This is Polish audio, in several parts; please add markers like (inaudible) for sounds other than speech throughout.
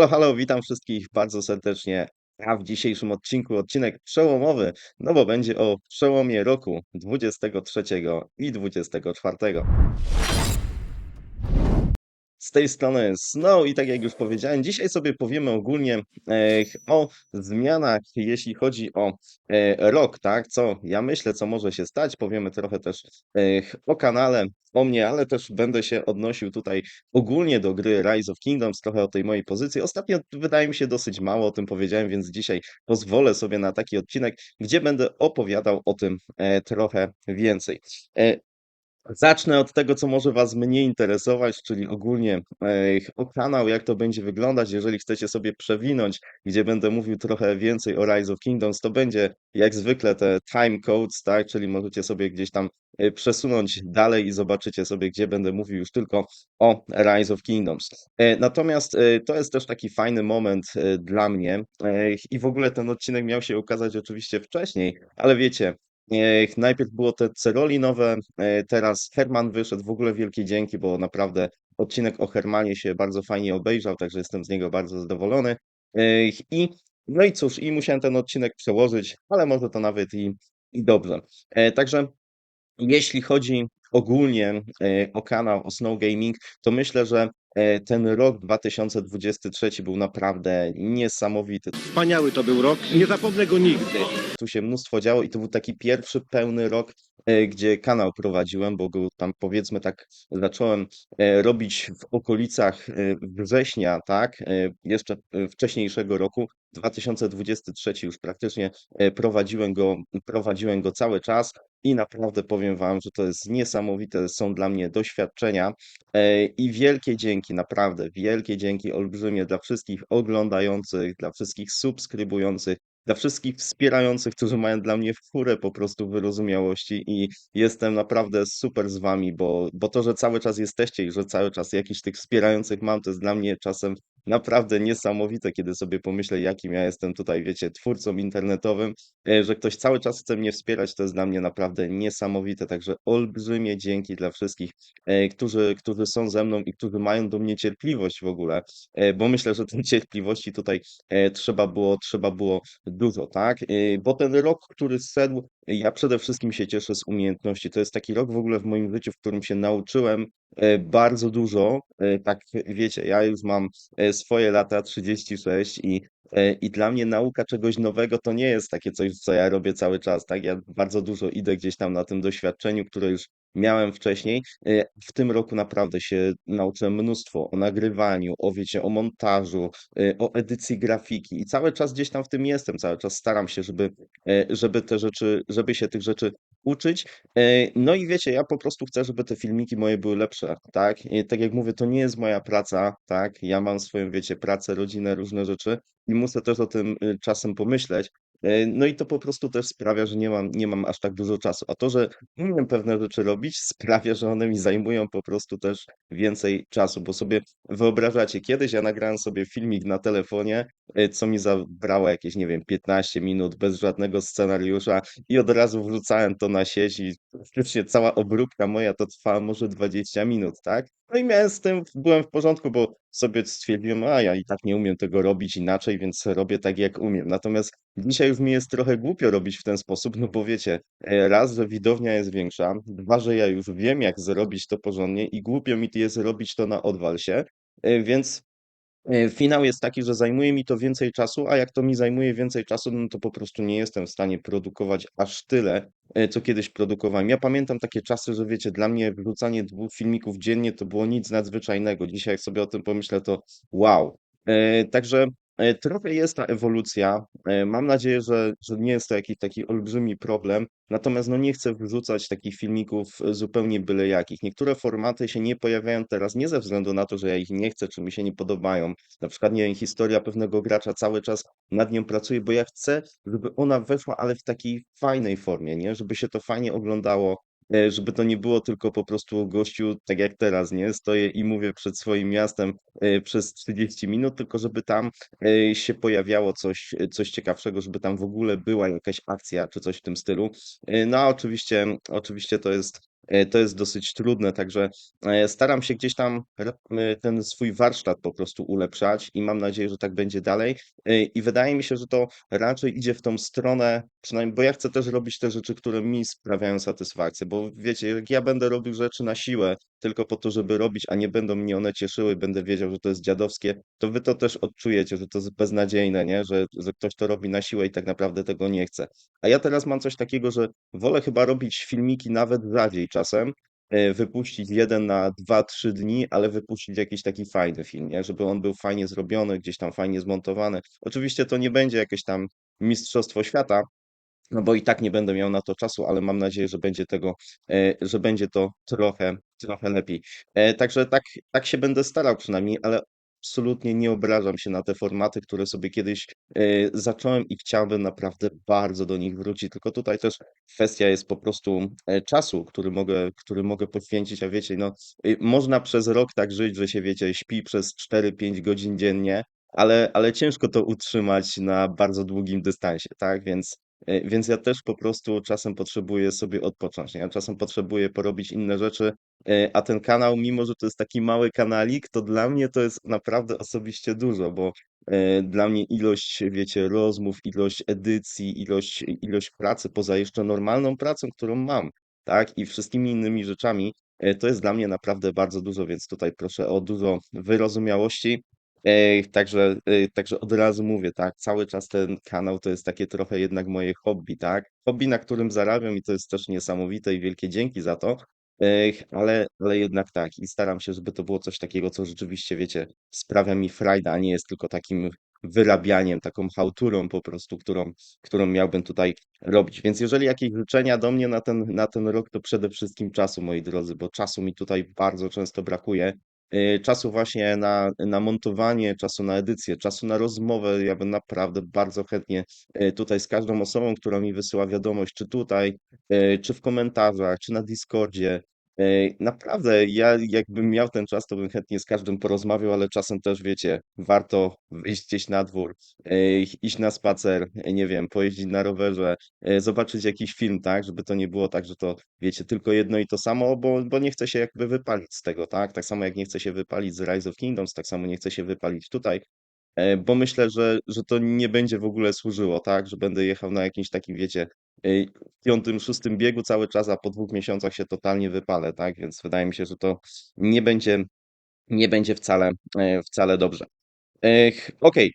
Halo, halo, witam wszystkich bardzo serdecznie. A w dzisiejszym odcinku odcinek przełomowy, no bo będzie o przełomie roku 23 i 24. Z tej strony Snow i tak jak już powiedziałem, dzisiaj sobie powiemy ogólnie e, o zmianach, jeśli chodzi o e, rok, tak? Co ja myślę, co może się stać. Powiemy trochę też e, o kanale, o mnie, ale też będę się odnosił tutaj ogólnie do gry Rise of Kingdoms, trochę o tej mojej pozycji. Ostatnio wydaje mi się dosyć mało o tym powiedziałem, więc dzisiaj pozwolę sobie na taki odcinek, gdzie będę opowiadał o tym trochę więcej. E, Zacznę od tego, co może Was mniej interesować, czyli ogólnie e, o kanał, jak to będzie wyglądać. Jeżeli chcecie sobie przewinąć, gdzie będę mówił trochę więcej o Rise of Kingdoms, to będzie jak zwykle te time codes, tak? Czyli możecie sobie gdzieś tam e, przesunąć dalej i zobaczycie sobie, gdzie będę mówił już tylko o Rise of Kingdoms. E, Natomiast e, to jest też taki fajny moment e, dla mnie e, i w ogóle ten odcinek miał się ukazać oczywiście wcześniej, ale wiecie, najpierw było te Ceroli nowe, e, teraz Herman wyszedł. W ogóle wielkie dzięki, bo naprawdę odcinek o Hermanie się bardzo fajnie obejrzał, także jestem z niego bardzo zadowolony. E, I no i cóż, i musiałem ten odcinek przełożyć, ale może to nawet i, i dobrze. E, Także jeśli chodzi ogólnie o kanał, o Snow Gaming, to myślę, że ten rok 2023 był naprawdę niesamowity. Wspaniały to był rok, nie zapomnę go nigdy. tu się mnóstwo działo i to był taki pierwszy pełny rok, e, gdzie kanał prowadziłem, bo go tam powiedzmy tak zacząłem e, robić w okolicach e, września, tak, e, jeszcze e, wcześniejszego roku, 2023 już praktycznie e, prowadziłem go, prowadziłem go cały czas i naprawdę powiem Wam, że to jest niesamowite, są dla mnie doświadczenia e, i wielkie dzięki, naprawdę wielkie dzięki olbrzymie dla wszystkich oglądających, dla wszystkich subskrybujących, dla wszystkich wspierających, którzy mają dla mnie furę po prostu wyrozumiałości i jestem naprawdę super z wami, bo, bo to, że cały czas jesteście i że cały czas jakiś tych wspierających mam, to jest dla mnie czasem naprawdę niesamowite, kiedy sobie pomyślę, jakim ja jestem tutaj, wiecie, twórcą internetowym, e, że ktoś cały czas chce mnie wspierać, to jest dla mnie naprawdę niesamowite. Także olbrzymie dzięki dla wszystkich, e, którzy, którzy są ze mną i którzy mają do mnie cierpliwość w ogóle, e, bo myślę, że tej cierpliwości tutaj trzeba było, trzeba było dużo, tak? Bo ten rok, który zszedł, ja przede wszystkim się cieszę z umiejętności. To jest taki rok w ogóle w moim życiu, w którym się nauczyłem e, bardzo dużo. E, Tak, wiecie, ja już mam e, swoje lata 36 i, i dla mnie nauka czegoś nowego to nie jest takie coś, co ja robię cały czas, tak? Ja bardzo dużo idę gdzieś tam na tym doświadczeniu, które już miałem wcześniej. E, W tym roku naprawdę się nauczyłem mnóstwo o nagrywaniu, o wiecie, o montażu, e, o edycji grafiki i cały czas gdzieś tam w tym jestem, cały czas staram się, żeby, e, żeby te rzeczy, żeby się tych rzeczy uczyć. No i wiecie, ja po prostu chcę, żeby te filmiki moje były lepsze, tak? I tak jak mówię, to nie jest moja praca, tak? Ja mam swoją, wiecie, pracę, rodzinę, różne rzeczy i muszę też o tym y, czasem pomyśleć. E, No i to po prostu też sprawia, że nie mam, nie mam aż tak dużo czasu. A to, że umiem pewne rzeczy robić, (laughs) sprawia, że one mi zajmują po prostu też więcej czasu, bo sobie wyobrażacie, kiedyś ja nagrałem sobie filmik na telefonie, e, co mi zabrało jakieś, nie wiem, 15 minut bez żadnego scenariusza i od razu wrzucałem to na sieć i faktycznie cała obróbka moja to trwała może 20 minut, tak? No i miałem z tym, byłem w porządku, bo sobie stwierdziłem, a ja i tak nie umiem tego robić inaczej, więc robię tak jak umiem. Natomiast dzisiaj już mi jest trochę głupio robić w ten sposób, no bo wiecie, e, raz, że widownia jest większa, dwa, że ja już wiem jak zrobić to porządnie i głupio mi jest robić to na odwal się, e, więc Finał jest taki, że zajmuje mi to więcej czasu, a jak to mi zajmuje więcej czasu, no to po prostu nie jestem w stanie produkować aż tyle, e, co kiedyś produkowałem. Ja pamiętam takie czasy, że wiecie, dla mnie wrzucanie dwóch filmików dziennie to było nic nadzwyczajnego. Dzisiaj jak sobie o tym pomyślę, to wow. E, Także e, trochę jest ta ewolucja. E, Mam nadzieję, że, że nie jest to jakiś taki olbrzymi problem. Natomiast no nie chcę wrzucać takich filmików e, zupełnie byle jakich. Niektóre formaty się nie pojawiają teraz nie ze względu na to, że ja ich nie chcę, czy mi się nie podobają. Na przykład, nie wiem, historia pewnego gracza cały czas nad nią pracuję, bo ja chcę, żeby ona weszła, ale w takiej fajnej formie, nie? Żeby się to fajnie oglądało, e, żeby to nie było tylko po prostu gościu, tak jak teraz, nie? Stoję i mówię przed swoim miastem e, przez 30 minut, tylko żeby tam e, się pojawiało coś, coś ciekawszego, żeby tam w ogóle była jakaś akcja czy coś w tym stylu. E, No a oczywiście, oczywiście to jest e, to jest dosyć trudne, także e, staram się gdzieś tam e, ten swój warsztat po prostu ulepszać i mam nadzieję, że tak będzie dalej. E, I wydaje mi się, że to raczej idzie w tą stronę, przynajmniej, bo ja chcę też robić te rzeczy, które mi sprawiają satysfakcję, bo wiecie, jak ja będę robił rzeczy na siłę, tylko po to, żeby robić, a nie będą mnie one cieszyły, będę wiedział, że to jest dziadowskie, to wy to też odczujecie, że to jest beznadziejne, nie? Że, że ktoś to robi na siłę i tak naprawdę tego nie chce. A ja teraz mam coś takiego, że wolę chyba robić filmiki nawet rzadziej czasem, e, wypuścić jeden na dwa, trzy dni, ale wypuścić jakiś taki fajny film, nie? Żeby on był fajnie zrobiony, gdzieś tam fajnie zmontowany. Oczywiście to nie będzie jakieś tam mistrzostwo świata, no bo i tak nie będę miał na to czasu, ale mam nadzieję, że będzie tego, e, że będzie to trochę, trochę lepiej. E, Także tak, tak się będę starał przynajmniej, ale absolutnie nie obrażam się na te formaty, które sobie kiedyś e, zacząłem i chciałbym naprawdę bardzo do nich wrócić. Tylko tutaj też kwestia jest po prostu czasu, który mogę, który mogę poświęcić, a wiecie, no y, można przez rok tak żyć, że się wiecie, śpi przez 4-5 godzin dziennie, ale, ale ciężko to utrzymać na bardzo długim dystansie, tak? Więc Więc ja też po prostu czasem potrzebuję sobie odpocząć, nie? Ja czasem potrzebuję porobić inne rzeczy, e, a ten kanał, mimo że to jest taki mały kanalik, to dla mnie to jest naprawdę osobiście dużo, bo e, dla mnie ilość, wiecie, rozmów, ilość edycji, ilość, ilość pracy poza jeszcze normalną pracą, którą mam, tak, i wszystkimi innymi rzeczami, e, to jest dla mnie naprawdę bardzo dużo, więc tutaj proszę o dużo wyrozumiałości. Także, także od razu mówię, tak, cały czas ten kanał to jest takie trochę jednak moje hobby, tak? Hobby, na którym zarabiam i to jest też niesamowite i wielkie dzięki za to. Ale, ale jednak tak, i staram się, żeby to było coś takiego, co rzeczywiście, wiecie, sprawia mi frajdę, a nie jest tylko takim wyrabianiem, taką chałturą po prostu, którą, którą miałbym tutaj robić. Więc jeżeli jakieś życzenia do mnie na ten, na ten rok, to przede wszystkim czasu, moi drodzy, bo czasu mi tutaj bardzo często brakuje czasu właśnie na, na montowanie, czasu na edycję, czasu na rozmowę. Ja bym naprawdę bardzo chętnie y, tutaj z każdą osobą, która mi wysyła wiadomość, czy tutaj, y, czy w komentarzach, czy na Discordzie. Naprawdę, ja jakbym miał ten czas, to bym chętnie z każdym porozmawiał, ale czasem też, wiecie, warto wyjść gdzieś na dwór, iść na spacer, nie wiem, pojeździć na rowerze, zobaczyć jakiś film, tak, żeby to nie było tak, że to wiecie, tylko jedno i to samo, bo, bo nie chce się jakby wypalić z tego, tak? Tak samo jak nie chce się wypalić z Rise of Kingdoms, tak samo nie chce się wypalić tutaj, e, bo myślę, że, że to nie będzie w ogóle służyło, tak? Że będę jechał na jakimś takim, wiecie, e, piątym, szóstym biegu cały czas, a po dwóch miesiącach się totalnie wypalę, tak? Więc wydaje mi się, że to nie będzie, nie będzie wcale, e, wcale dobrze. Okej.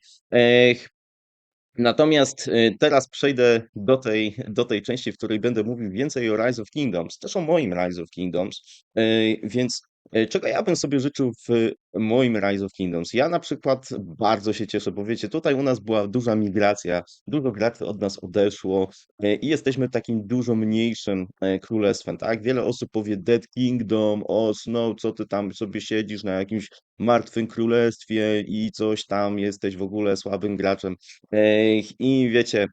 Natomiast y, teraz przejdę do tej, do tej części, w której będę mówił więcej o Rise of Kingdoms, też o moim Rise of Kingdoms. Y, Więc y, czego ja bym sobie życzył w moim Rise of Kingdoms? Ja na przykład bardzo się cieszę, bo wiecie, tutaj u nas była duża migracja, dużo graczy od nas odeszło i jesteśmy takim dużo mniejszym królestwem, tak? Wiele osób powie Dead Kingdom, o Snow, co ty tam sobie siedzisz na jakimś martwym królestwie i coś tam, jesteś w ogóle słabym graczem. I wiecie,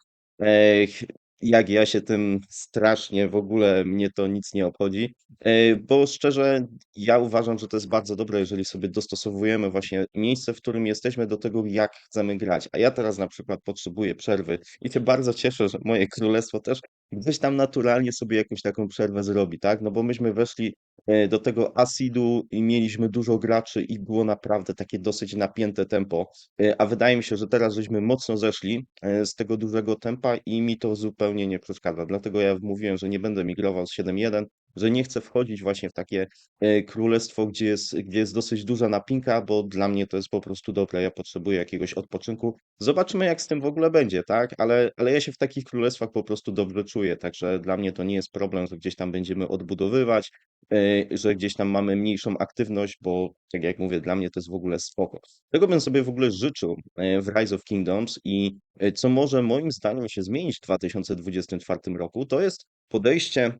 jak ja się tym strasznie w ogóle mnie to nic nie obchodzi, e, bo szczerze ja uważam, że to jest bardzo dobre, jeżeli sobie dostosowujemy właśnie miejsce, w którym jesteśmy do tego, jak chcemy grać. A ja teraz na przykład potrzebuję przerwy i się bardzo cieszę, że moje królestwo też gdzieś tam naturalnie sobie jakąś taką przerwę zrobi, tak? No bo myśmy weszli e, do tego Acidu i mieliśmy dużo graczy i było naprawdę takie dosyć napięte tempo. E, A wydaje mi się, że teraz żeśmy mocno zeszli e, z tego dużego tempa i mi to zupełnie nie przeszkadza. Dlatego ja mówiłem, że nie będę migrował z 7.1, że nie chcę wchodzić właśnie w takie e, królestwo, gdzie jest, gdzie jest dosyć duża napinka, bo dla mnie to jest po prostu dobre. Ja potrzebuję jakiegoś odpoczynku. Zobaczymy, jak z tym w ogóle będzie, tak? Ale, ale ja się w takich królestwach po prostu dobrze czuję, także dla mnie to nie jest problem, że gdzieś tam będziemy odbudowywać, e, że gdzieś tam mamy mniejszą aktywność, bo tak jak mówię, dla mnie to jest w ogóle spoko. Tego bym sobie w ogóle życzył e, w Rise of Kingdoms i co może moim zdaniem się zmienić w 2024 roku, to jest podejście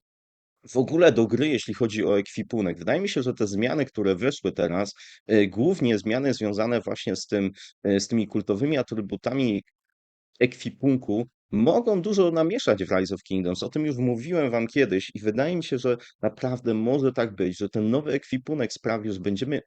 w ogóle do gry, jeśli chodzi o ekwipunek. Wydaje mi się, że te zmiany, które weszły teraz, e, głównie zmiany związane właśnie z tym, e, z tymi kultowymi atrybutami ekwipunku mogą dużo namieszać w Rise of Kingdoms. O tym już mówiłem wam kiedyś i wydaje mi się, że naprawdę może tak być, że ten nowy ekwipunek sprawi, że będziemy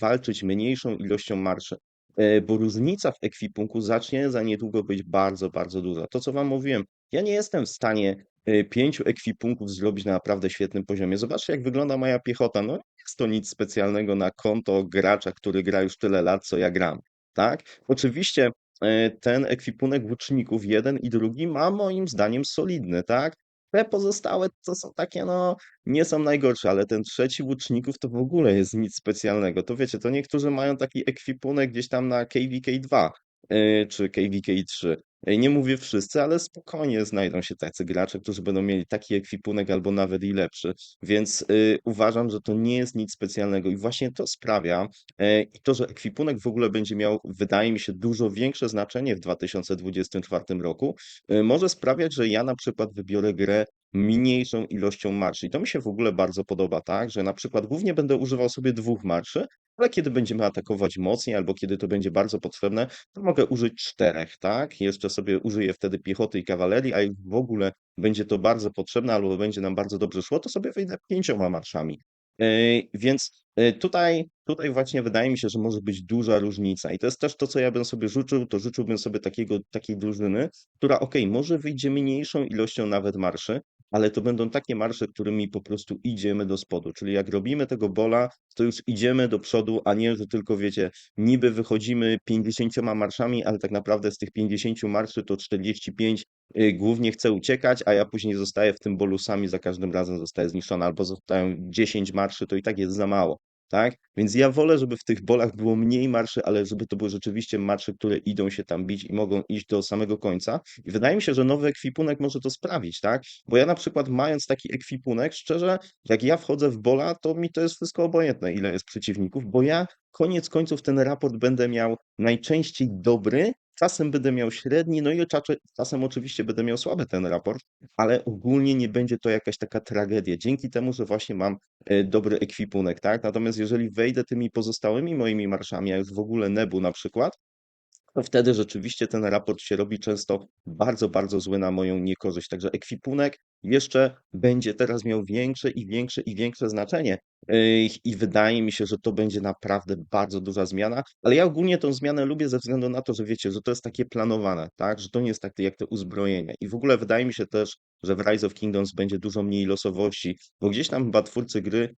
walczyć mniejszą ilością marszy. E, Bo różnica w ekwipunku zacznie za niedługo być bardzo, bardzo duża. To, co wam mówiłem, ja nie jestem w stanie e, 5 ekwipunków zrobić na naprawdę świetnym poziomie. Zobaczcie, jak wygląda moja piechota. No, jest to nic specjalnego na konto gracza, który gra już tyle lat, co ja gram, tak? Oczywiście e, ten ekwipunek łuczników, jeden i drugi, ma moim zdaniem solidny, tak? Te pozostałe to są takie, no, nie są najgorsze, ale ten trzeci łuczników to w ogóle jest nic specjalnego. To wiecie, to niektórzy mają taki ekwipunek gdzieś tam na KVK2 e, czy KVK3. E, Nie mówię wszyscy, ale spokojnie znajdą się tacy gracze, którzy będą mieli taki ekwipunek albo nawet i lepszy. Więc y, uważam, że to nie jest nic specjalnego i właśnie to sprawia, e, i to, że ekwipunek w ogóle będzie miał, wydaje mi się, dużo większe znaczenie w 2024 roku, y, może sprawiać, że ja na przykład wybiorę grę mniejszą ilością marszy. I to mi się w ogóle bardzo podoba, tak? Że na przykład głównie będę używał sobie dwóch marszy, ale kiedy będziemy atakować mocniej, albo kiedy to będzie bardzo potrzebne, to mogę użyć czterech, tak? Jeszcze sobie użyję wtedy piechoty i kawalerii, a jak w ogóle będzie to bardzo potrzebne, albo będzie nam bardzo dobrze szło, to sobie wyjdę pięcioma marszami. Yy, Więc yy, tutaj, tutaj właśnie wydaje mi się, że może być duża różnica. I to jest też to, co ja bym sobie życzył, to życzyłbym sobie takiego, takiej drużyny, która ok, może wyjdzie mniejszą ilością nawet marszy, ale to będą takie marsze, którymi po prostu idziemy do spodu. Czyli jak robimy tego bola, to już idziemy do przodu, a nie, że tylko wiecie, niby wychodzimy 50 marszami, ale tak naprawdę z tych 50 marszy to 45 y, głównie chce uciekać, a ja później zostaję w tym bolu sami, za każdym razem zostaję zniszczony, albo zostają 10 marszy, to i tak jest za mało. Tak? Więc ja wolę, żeby w tych bolach było mniej marszy, ale żeby to były rzeczywiście marsze, które idą się tam bić i mogą iść do samego końca. I wydaje mi się, że nowy ekwipunek może to sprawić, tak? Bo ja na przykład mając taki ekwipunek, szczerze, jak ja wchodzę w bola, to mi to jest wszystko obojętne, ile jest przeciwników, bo ja koniec końców ten raport będę miał najczęściej dobry, czasem będę miał średni, no i czasem oczywiście będę miał słaby ten raport, ale ogólnie nie będzie to jakaś taka tragedia, dzięki temu, że właśnie mam e, dobry ekwipunek, tak? Natomiast jeżeli wejdę tymi pozostałymi moimi marszami, a już w ogóle Nebu na przykład, to wtedy rzeczywiście ten raport się robi często bardzo, bardzo zły na moją niekorzyść. Także ekwipunek jeszcze będzie teraz miał większe i większe i większe znaczenie. I wydaje mi się, że to będzie naprawdę bardzo duża zmiana, ale ja ogólnie tą zmianę lubię ze względu na to, że wiecie, że to jest takie planowane, tak? Że to nie jest takie jak te uzbrojenia. I w ogóle wydaje mi się też, że w Rise of Kingdoms będzie dużo mniej losowości, bo gdzieś tam chyba twórcy gry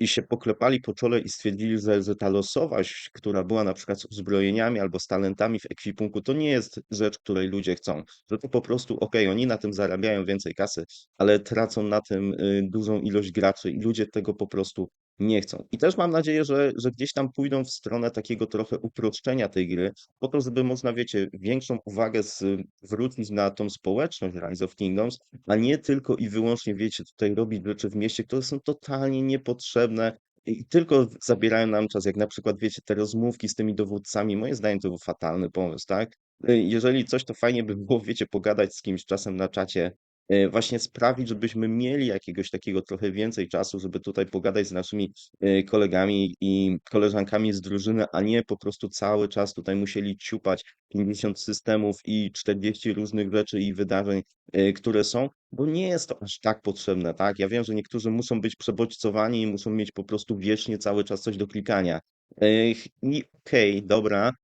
i się poklepali po czole i stwierdzili, że, że ta losowość, która była na przykład z uzbrojeniami albo z talentami w ekwipunku, to nie jest rzecz, której ludzie chcą. Że to po prostu, okej, oni na tym zarabiają więcej kasy, ale tracą na tym y, dużą ilość graczy i ludzie tego po prostu nie chcą. I też mam nadzieję, że, że gdzieś tam pójdą w stronę takiego trochę uproszczenia tej gry, po to, żeby można, wiecie, większą uwagę zwrócić na tą społeczność Rise of Kingdoms, a nie tylko i wyłącznie, wiecie, tutaj robić rzeczy w mieście, które są totalnie niepotrzebne i tylko zabierają nam czas, jak na przykład, wiecie, te rozmówki z tymi dowódcami, moim zdaniem to był fatalny pomysł, tak? Jeżeli coś, to fajnie by było, wiecie, pogadać z kimś czasem na czacie, właśnie sprawić, żebyśmy mieli jakiegoś takiego trochę więcej czasu, żeby tutaj pogadać z naszymi y, kolegami i koleżankami z drużyny, a nie po prostu cały czas tutaj musieli ciupać 50 systemów i 40 różnych rzeczy i wydarzeń, y, które są, bo nie jest to aż tak potrzebne, tak? Ja wiem, że niektórzy muszą być przebodźcowani i muszą mieć po prostu wiecznie cały czas coś do klikania. I okej, dobra, ech,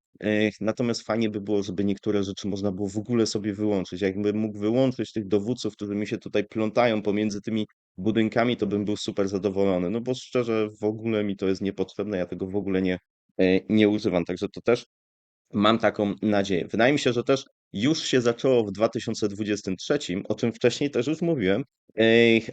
natomiast fajnie by było, żeby niektóre rzeczy można było w ogóle sobie wyłączyć. Jakbym mógł wyłączyć tych dowódców, którzy mi się tutaj plątają pomiędzy tymi budynkami, to bym był super zadowolony. No bo szczerze, w ogóle mi to jest niepotrzebne, ja tego w ogóle nie, e, nie używam. Także to też Mam taką nadzieję. Wydaje mi się, że też już się zaczęło w 2023, o czym wcześniej też już mówiłem,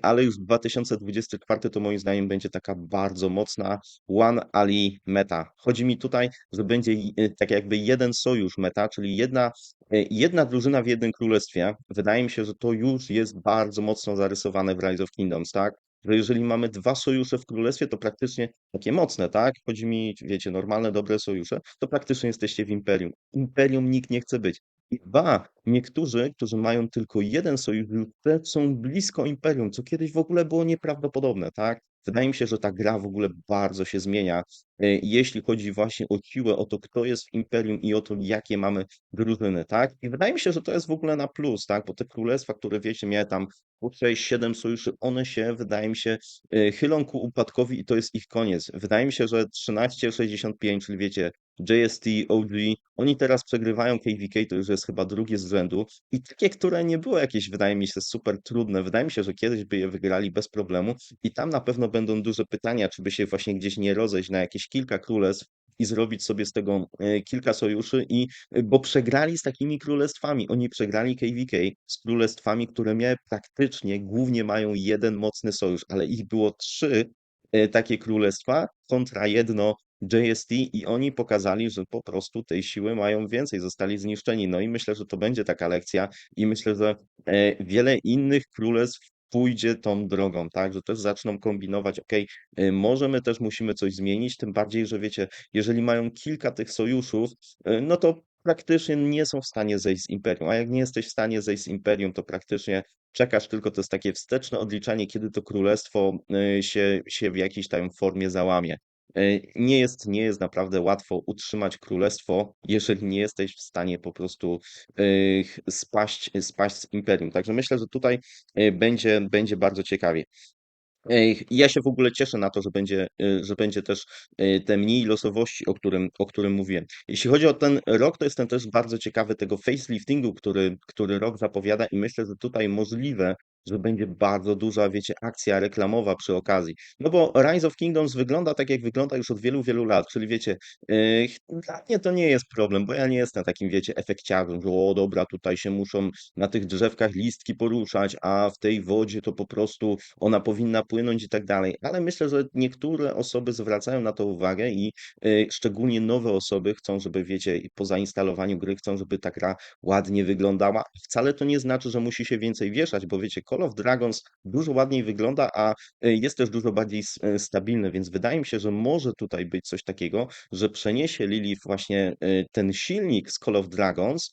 ale już 2024 to moim zdaniem będzie taka bardzo mocna One Ali meta. Chodzi mi tutaj, że będzie i- tak jakby jeden sojusz meta, czyli jedna, e, jedna drużyna w jednym królestwie. Wydaje mi się, że to już jest bardzo mocno zarysowane w Rise of Kingdoms, tak? Że jeżeli mamy dwa sojusze w królestwie, to praktycznie takie mocne, tak? Chodzi mi, wiecie, normalne, dobre sojusze, to praktycznie jesteście w imperium. Imperium nikt nie chce być. I ba, niektórzy, którzy mają tylko jeden sojusz, są blisko imperium, co kiedyś w ogóle było nieprawdopodobne, tak? Wydaje mi się, że ta gra w ogóle bardzo się zmienia, e, jeśli chodzi właśnie o siłę, o to, kto jest w imperium i o to, jakie mamy drużyny, tak? I wydaje mi się, że to jest w ogóle na plus, tak? Bo te królestwa, które wiecie, miały tam po 6-7 sojuszy, one się, wydaje mi się, y, chylą ku upadkowi i to jest ich koniec. Wydaje mi się, że 13,65, czyli wiecie, JST, OG, oni teraz przegrywają KVK, to już jest chyba drugie z rzędu i takie, które nie było jakieś, wydaje mi się, super trudne. Wydaje mi się, że kiedyś by je wygrali bez problemu i tam na pewno będą duże pytania, czy by się właśnie gdzieś nie rozejść na jakieś kilka królestw i zrobić sobie z tego e, kilka sojuszy i e, bo przegrali z takimi królestwami. Oni przegrali KVK z królestwami, które miały praktycznie, głównie mają jeden mocny sojusz, ale ich było trzy e, takie królestwa kontra jedno JST i oni pokazali, że po prostu tej siły mają więcej, zostali zniszczeni. No i myślę, że to będzie taka lekcja i myślę, że e, wiele innych królestw pójdzie tą drogą, tak, że też zaczną kombinować, okej, y, może my też musimy coś zmienić, tym bardziej, że wiecie, jeżeli mają kilka tych sojuszów, y, no to praktycznie nie są w stanie zejść z imperium, a jak nie jesteś w stanie zejść z imperium, to praktycznie czekasz tylko, to jest takie wsteczne odliczanie, kiedy to królestwo się, się w jakiejś tam formie załamie. E, Nie jest, nie jest naprawdę łatwo utrzymać królestwo, jeżeli nie jesteś w stanie po prostu e, spaść, spaść z imperium. Także myślę, że tutaj e, będzie, będzie bardzo ciekawie. Ja się w ogóle cieszę na to, że będzie, że będzie też te mniej losowości, o którym, o którym mówiłem. Jeśli chodzi o ten rok, to jestem też bardzo ciekawy tego faceliftingu, który, który rok zapowiada i myślę, że tutaj możliwe, że będzie bardzo duża, wiecie, akcja reklamowa przy okazji. No bo Rise of Kingdoms wygląda tak, jak wygląda już od wielu, wielu lat, czyli wiecie, yy, dla mnie to nie jest problem, bo ja nie jestem takim, wiecie, efekciarzem, że o dobra, tutaj się muszą na tych drzewkach listki poruszać, a w tej wodzie to po prostu ona powinna płynąć i tak dalej. Ale myślę, że niektóre osoby zwracają na to uwagę i y, szczególnie nowe osoby chcą, żeby, wiecie, po zainstalowaniu gry chcą, żeby ta gra ładnie wyglądała. Wcale to nie znaczy, że musi się więcej wieszać, bo wiecie, Call of Dragons dużo ładniej wygląda, a y, jest też dużo bardziej y, stabilny, więc wydaje mi się, że może tutaj być coś takiego, że przeniesie Lilith właśnie y, ten silnik z Call of Dragons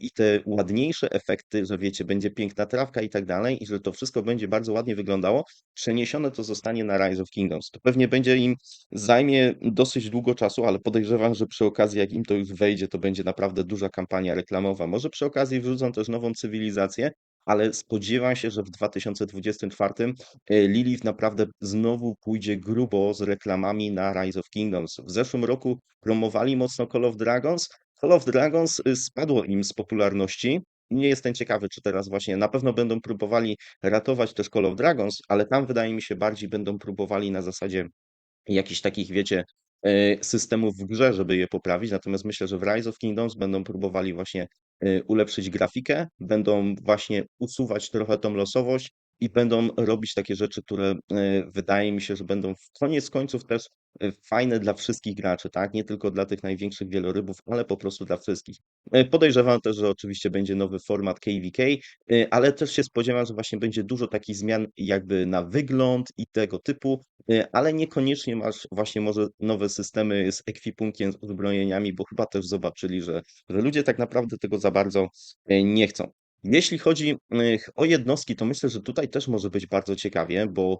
i te ładniejsze efekty, że wiecie, będzie piękna trawka i tak dalej, i że to wszystko będzie bardzo ładnie wyglądało, przeniesione to zostanie na Rise of Kingdoms. To pewnie będzie im zajmie dosyć długo czasu, ale podejrzewam, że przy okazji, jak im to już wejdzie, to będzie naprawdę duża kampania reklamowa. Może przy okazji wrzucą też nową cywilizację, ale spodziewam się, że w 2024 e, Lilith naprawdę znowu pójdzie grubo z reklamami na Rise of Kingdoms. W zeszłym roku promowali mocno Call of Dragons. Call of Dragons y, spadło im z popularności. Nie jestem ciekawy, czy teraz właśnie na pewno będą próbowali ratować też Call of Dragons, ale tam wydaje mi się bardziej będą próbowali na zasadzie jakichś takich, wiecie, systemów w grze, żeby je poprawić. Natomiast myślę, że w Rise of Kingdoms będą próbowali właśnie e, ulepszyć grafikę, będą właśnie usuwać trochę tą losowość i będą robić takie rzeczy, które e, wydaje mi się, że będą w koniec końców też e, fajne dla wszystkich graczy, tak? Nie tylko dla tych największych wielorybów, ale po prostu dla wszystkich. E, Podejrzewam też, że oczywiście będzie nowy format KVK, ale też się spodziewam, że właśnie będzie dużo takich zmian jakby na wygląd i tego typu, ale niekoniecznie masz właśnie może nowe systemy z ekwipunkiem, z uzbrojeniami, bo chyba też zobaczyli, że, że ludzie tak naprawdę tego za bardzo nie chcą. Jeśli chodzi o jednostki, to myślę, że tutaj też może być bardzo ciekawie, bo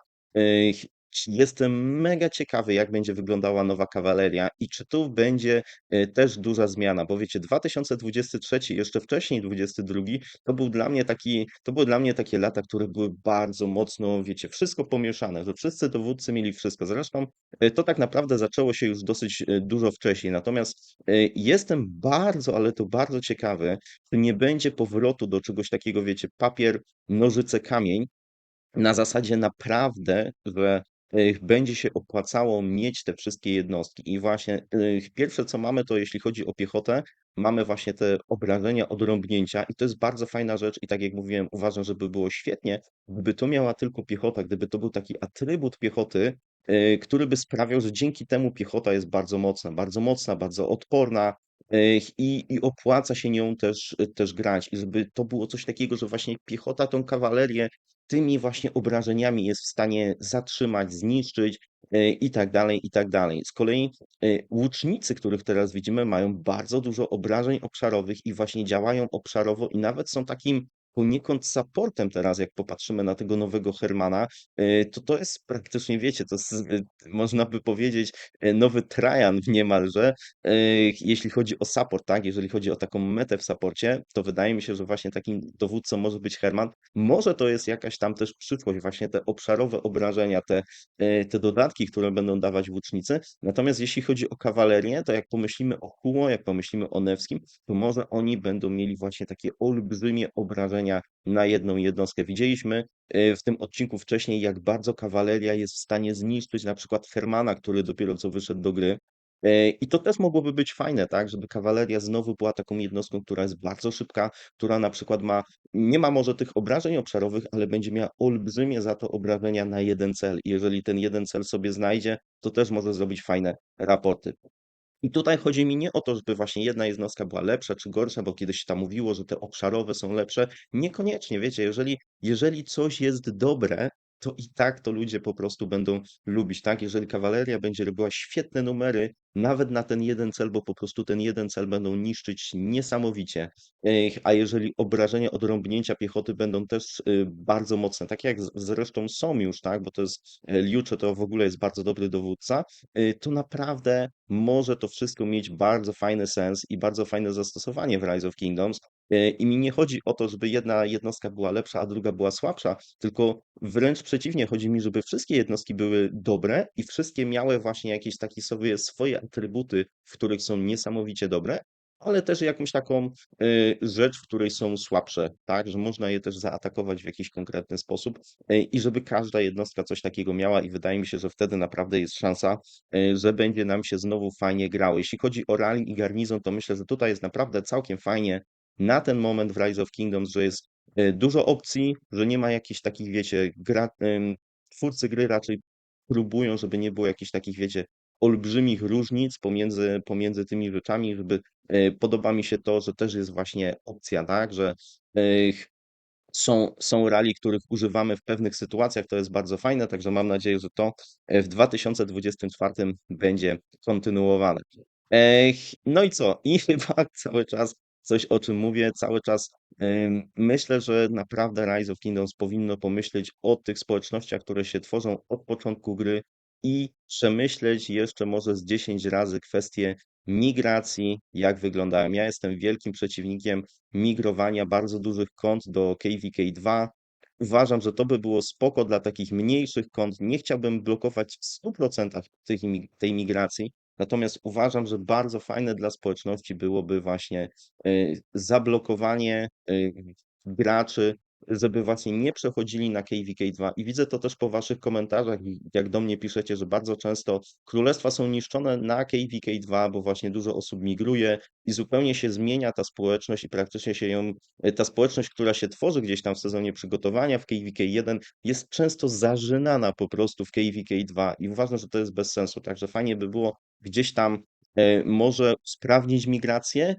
jestem mega ciekawy, jak będzie wyglądała nowa kawaleria i czy tu będzie y, też duża zmiana, bo wiecie, 2023, jeszcze wcześniej 22, to był dla mnie taki, to były dla mnie takie lata, które były bardzo mocno, wiecie, wszystko pomieszane, że wszyscy dowódcy mieli wszystko. Zresztą y, to tak naprawdę zaczęło się już dosyć y, dużo wcześniej. Natomiast jestem bardzo, ale to bardzo ciekawy, czy nie będzie powrotu do czegoś takiego, wiecie, papier, nożyce, kamień, na zasadzie naprawdę, że będzie się opłacało mieć te wszystkie jednostki. I właśnie y, pierwsze, co mamy, to jeśli chodzi o piechotę, mamy właśnie te obrażenia, odrąbnięcia i to jest bardzo fajna rzecz i tak jak mówiłem, uważam, żeby było świetnie, gdyby to miała tylko piechota, gdyby to był taki atrybut piechoty, y, który by sprawiał, że dzięki temu piechota jest bardzo mocna, bardzo mocna, bardzo odporna, i, i opłaca się nią też, też grać. I żeby to było coś takiego, że właśnie piechota tą kawalerię tymi właśnie obrażeniami jest w stanie zatrzymać, zniszczyć e, i tak dalej, i tak dalej. Z kolei e, łucznicy, których teraz widzimy, mają bardzo dużo obrażeń obszarowych i właśnie działają obszarowo i nawet są takim poniekąd supportem teraz, jak popatrzymy na tego nowego Hermana, e, to to jest praktycznie, wiecie, to jest, e, można by powiedzieć, e, nowy Trajan niemalże, e, jeśli chodzi o support, tak? Jeżeli chodzi o taką metę w supporcie, to wydaje mi się, że właśnie takim dowódcą może być Herman. Może to jest jakaś tam też przyszłość, właśnie te obszarowe obrażenia, te, te dodatki, które będą dawać łucznicy. Natomiast jeśli chodzi o kawalerię, to jak pomyślimy o Huło, jak pomyślimy o Nevskim, to może oni będą mieli właśnie takie olbrzymie obrażenia na jedną jednostkę. Widzieliśmy e, w tym odcinku wcześniej, jak bardzo kawaleria jest w stanie zniszczyć na przykład Hermana, który dopiero co wyszedł do gry. E, I to też mogłoby być fajne, tak, żeby kawaleria znowu była taką jednostką, która jest bardzo szybka, która na przykład ma, nie ma może tych obrażeń obszarowych, ale będzie miała olbrzymie za to obrażenia na jeden cel. I jeżeli ten jeden cel sobie znajdzie, to też może zrobić fajne raporty. I tutaj chodzi mi nie o to, żeby właśnie jedna jednostka była lepsza czy gorsza, bo kiedyś tam mówiło, że te obszarowe są lepsze. Niekoniecznie, wiecie, jeżeli, jeżeli coś jest dobre, to i tak to ludzie po prostu będą lubić, tak? Jeżeli kawaleria będzie robiła świetne numery, nawet na ten jeden cel, bo po prostu ten jeden cel będą niszczyć niesamowicie. Ech, A jeżeli obrażenia od rąbnięcia piechoty będą też y, bardzo mocne, tak jak zresztą są już, tak? Bo to jest e, Liucze to w ogóle jest bardzo dobry dowódca, y, to naprawdę może to wszystko mieć bardzo fajny sens i bardzo fajne zastosowanie w Rise of Kingdoms. I mi nie chodzi o to, żeby jedna jednostka była lepsza, a druga była słabsza, tylko wręcz przeciwnie, chodzi mi, żeby wszystkie jednostki były dobre i wszystkie miały właśnie jakieś takie sobie swoje atrybuty, w których są niesamowicie dobre, ale też jakąś taką y, rzecz, w której są słabsze, tak, że można je też zaatakować w jakiś konkretny sposób y, i żeby każda jednostka coś takiego miała i wydaje mi się, że wtedy naprawdę jest szansa, y, że będzie nam się znowu fajnie grało. Jeśli chodzi o Rally i Garnizon, to myślę, że tutaj jest naprawdę całkiem fajnie na ten moment w Rise of Kingdoms, że jest dużo opcji, że nie ma jakichś takich, wiecie, gra, twórcy gry raczej próbują, żeby nie było jakichś takich, wiecie, olbrzymich różnic pomiędzy, pomiędzy tymi rzeczami, żeby y, podoba mi się to, że też jest właśnie opcja, tak, że y, są, są rali, których używamy w pewnych sytuacjach, to jest bardzo fajne, także mam nadzieję, że to e, w 2024 będzie kontynuowane. No i co? I (laughs) chyba cały czas coś, o czym mówię, cały czas myślę, że naprawdę Rise of Kingdoms powinno pomyśleć o tych społecznościach, które się tworzą od początku gry i przemyśleć jeszcze może z 10 razy kwestie migracji, jak wyglądają. Ja jestem wielkim przeciwnikiem migrowania bardzo dużych kont do KVK2. Uważam, że to by było spoko dla takich mniejszych kont. Nie chciałbym blokować w 100% tych, imi- tej migracji, natomiast uważam, że bardzo fajne dla społeczności byłoby właśnie y, zablokowanie y, graczy, żeby właśnie nie przechodzili na KVK2. I widzę to też po waszych komentarzach, jak do mnie piszecie, że bardzo często królestwa są niszczone na KVK2, bo właśnie dużo osób migruje i zupełnie się zmienia ta społeczność i praktycznie się ją, e, ta społeczność, która się tworzy gdzieś tam w sezonie przygotowania w KVK1 jest często zażynana po prostu w KVK2 i uważam, że to jest bez sensu, także fajnie by było gdzieś tam e, może usprawnić migrację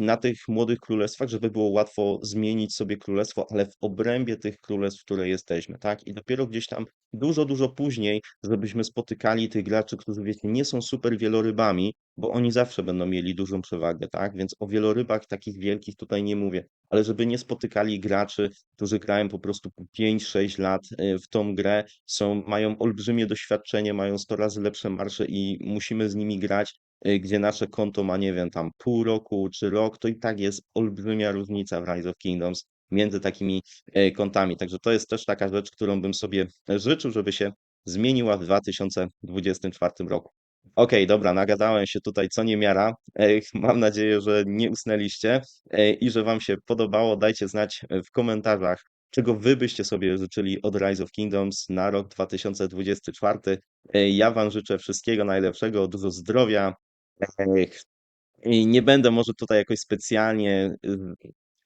na tych młodych królestwach, żeby było łatwo zmienić sobie królestwo, ale w obrębie tych królestw, w które jesteśmy, tak? I dopiero gdzieś tam dużo, dużo później, żebyśmy spotykali tych graczy, którzy wiecie, nie są super wielorybami, bo oni zawsze będą mieli dużą przewagę, tak? Więc o wielorybach takich wielkich tutaj nie mówię, ale żeby nie spotykali graczy, którzy grają po prostu po 5-6 lat e, w tą grę, są, mają olbrzymie doświadczenie, mają 100 razy lepsze marsze i musimy z nimi grać, gdzie nasze konto ma, nie wiem, tam pół roku czy rok, to i tak jest olbrzymia różnica w Rise of Kingdoms między takimi e, kontami. Także to jest też taka rzecz, którą bym sobie życzył, żeby się zmieniła w 2024 roku. Okej, dobra, nagadałem się tutaj co niemiara. Mam nadzieję, że nie usnęliście ej, i że Wam się podobało. Dajcie znać w komentarzach, czego Wy byście sobie życzyli od Rise of Kingdoms na rok 2024. Ej, Ja Wam życzę wszystkiego najlepszego, dużo zdrowia. I nie będę może tutaj jakoś specjalnie y,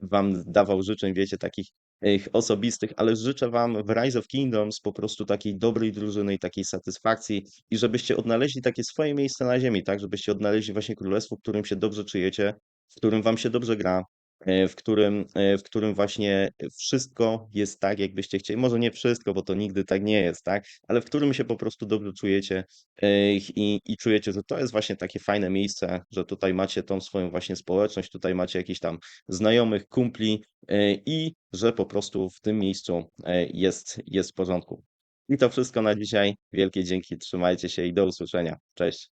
Wam dawał życzeń, wiecie, takich ich osobistych, ale życzę Wam w Rise of Kingdoms po prostu takiej dobrej drużyny i takiej satysfakcji i żebyście odnaleźli takie swoje miejsce na ziemi, tak? Żebyście odnaleźli właśnie królestwo, w którym się dobrze czujecie, w którym Wam się dobrze gra, w którym, e, w którym właśnie wszystko jest tak, jakbyście chcieli. Może nie wszystko, bo to nigdy tak nie jest, tak? Ale w którym się po prostu dobrze czujecie e, i, i czujecie, że to jest właśnie takie fajne miejsce, że tutaj macie tą swoją właśnie społeczność, tutaj macie jakichś tam znajomych, kumpli e, i że po prostu w tym miejscu e, jest, jest w porządku. I to wszystko na dzisiaj. Wielkie dzięki, trzymajcie się i do usłyszenia. Cześć.